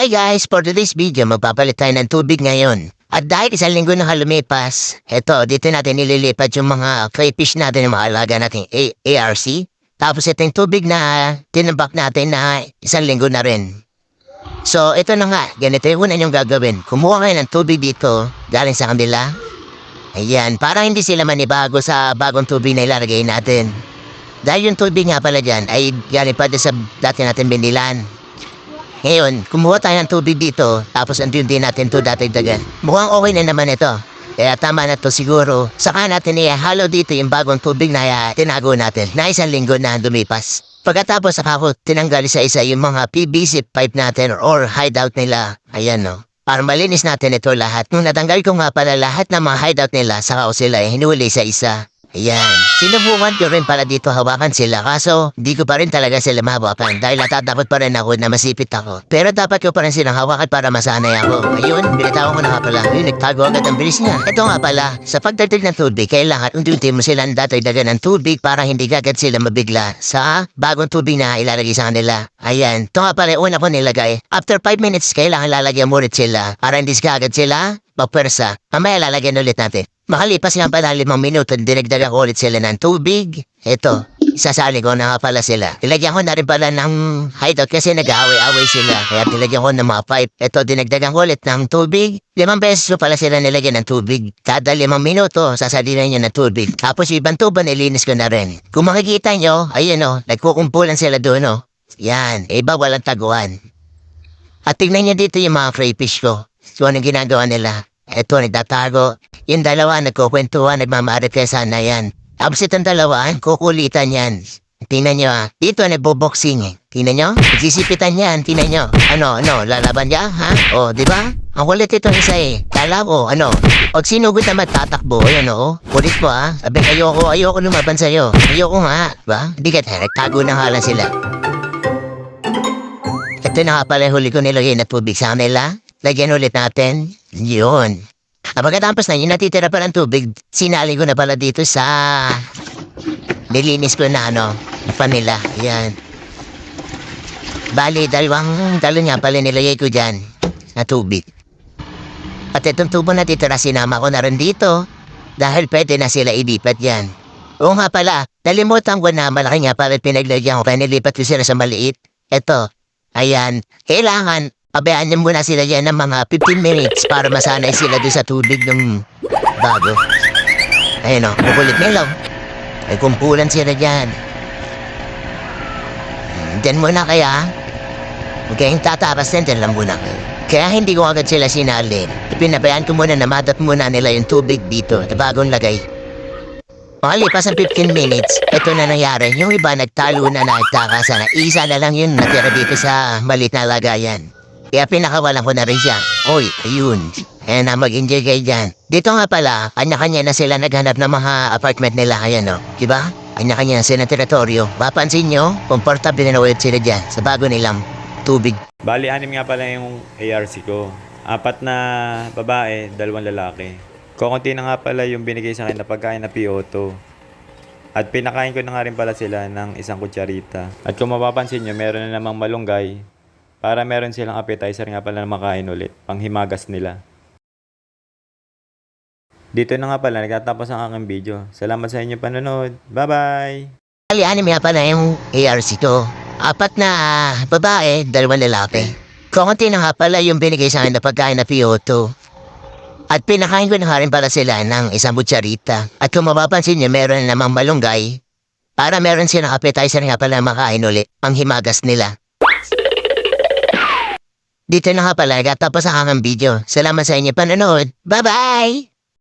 Hi guys! For today's video, magpapalit tayo ng tubig ngayon. At dahil isang linggo na lumipas, eto, dito natin nililipat yung mga crayfish natin, yung mga natin A- ARC. Tapos ito yung tubig na tinambak natin na isang linggo na rin. So, ito na nga, ganito yung una yung gagawin. Kumuha kayo ng tubig dito, galing sa kanila. Ayan, para hindi sila manibago sa bagong tubig na ilalagay natin. Dahil yung tubig nga pala dyan ay galing pa sa dati natin binilan. Ngayon, kumuha tayo ng tubig dito, tapos andun din natin to datigdagan. Mukhang okay na naman ito. Kaya tama na to siguro. Saka natin ihalo dito yung bagong tubig na uh, tinago natin na isang linggo na lumipas. Pagkatapos saka ko tinanggal sa isa yung mga PVC pipe natin or hideout nila. Ayan no. Para malinis natin ito lahat. Nung natanggal ko nga pala lahat ng mga hideout nila, saka ko sila eh, hinuli sa isa. Ayan. Sinubukan ko rin pala dito hawakan sila kaso di ko pa rin talaga sila mahawakan dahil natatakot pa rin ako na masipit ako. Pero dapat ko pa rin silang hawakan para masanay ako. Ayun, binitawan ko na nga pala. Ayun, nagtago agad ang bilis niya. Ito nga pala, sa pagdating ng tubig, kailangan unti-unti mo silang datagdagan ng tubig para hindi gagad sila mabigla sa bagong tubig na ilalagay sa kanila. Ayan, ito nga pala una ko nilagay. After 5 minutes, kailangan lalagyan mo ulit sila para hindi gagad sila magpwersa. Mamaya lalagyan ulit natin. Makalipas nga pala limang minuto, dinagdagan ko ulit sila ng tubig. Ito, isasali ko na nga pala sila. Nilagyan ko na rin pala ng hideout kasi nag-aaway-away sila. Kaya nilagyan ko ng mga pipe. Ito, dinagdagan ko ulit ng tubig. Limang beses ko pala sila nilagyan ng tubig. Kada limang minuto, sasalinan niya ng tubig. Tapos ibang tubo, nilinis ko na rin. Kung makikita nyo, ayun o, nagkukumpulan sila doon o. Yan, iba walang taguan. At tignan niyo dito yung mga crayfish ko. So, anong ginagawa nila? Ito, nagtatago. Yung dalawa, nagkukwentuhan, nagmamarit kaya sana yan. Tapos itong dalawa, kukulitan yan. Tingnan nyo ah. Dito, nagbo-boxing eh. Tingnan nyo? Nagsisipitan yan. Tingnan nyo. Ano, ano, lalaban niya, ha? O, di ba? Ang kulit itong isa eh. Kala ko, ano, pag sinugot na matatakbo, yan o. Kulit mo ah. Sabi, ayoko, ayoko lumaban sa'yo. Ayoko nga, ba? Hindi ka nagtago na nga lang sila. Ito na nga pala huli ko nilagay na tubig sa kanila. Lagyan ulit natin. Yun. Ah, pagkatapos na yung natitira pa ng tubig, sinali ko na pala dito sa... Nilinis ko na ano, pa nila. Yan. Bali, dalawang dalo nga pala nilagay ko dyan na tubig. At itong tubo na titira, sinama ko na rin dito. Dahil pwede na sila ilipat yan. Oo nga pala, nalimutan ko na malaki nga pala pinaglagyan ko kaya nilipat ko sila sa maliit. Eto, ayan, kailangan pabayaan niyo muna sila yan ng mga 15 minutes para masanay sila doon sa tubig ng bago. Ayun o, kukulit nila. May kumpulan sila dyan. Diyan muna kaya. Huwag kayong tatapas din, dyan lang muna. Kaya hindi ko agad sila sinalin. Pinabayaan ko muna na madat muna nila yung tubig dito na bagong lagay. Makalipas ang 15 minutes, ito na nangyari. Yung iba nagtalo na nagtakasan na isa na lang yun natira dito sa malit na lagayan. Kaya pinakawalan ko na rin siya. Oy, ayun. Ayan na, mag-enjoy kayo dyan. Dito nga pala, kanya-kanya na sila naghanap ng mga apartment nila. Ayan o, di ba? Kanya-kanya na sila teritoryo. Mapansin nyo, komportable na ulit sila dyan sa bago nilang tubig. Bali, anim nga pala yung ARC ko. Apat na babae, dalawang lalaki. Kukunti na nga pala yung binigay sa akin na pagkain na PO2. At pinakain ko na nga rin pala sila ng isang kutsarita. At kung mapapansin nyo, meron na namang malunggay. Para meron silang appetizer nga pala na makain ulit. Panghimagas nila. Dito na nga pala, nagtatapos ang aking video. Salamat sa inyong panonood. Bye-bye! Ali, anim nga pala yung ARC to. Apat na babae, dalawang lalaki. Kukunti na nga pala yung binigay sa akin na pagkain na PO2. At pinakain ko na rin pala sila ng isang butsarita. At kung mapapansin nyo, meron na namang malunggay. Para meron silang appetizer nga pala makain ulit. Ang himagas nila. Dito na nga pala, tapos ang video. Salamat sa inyo panonood. Bye-bye!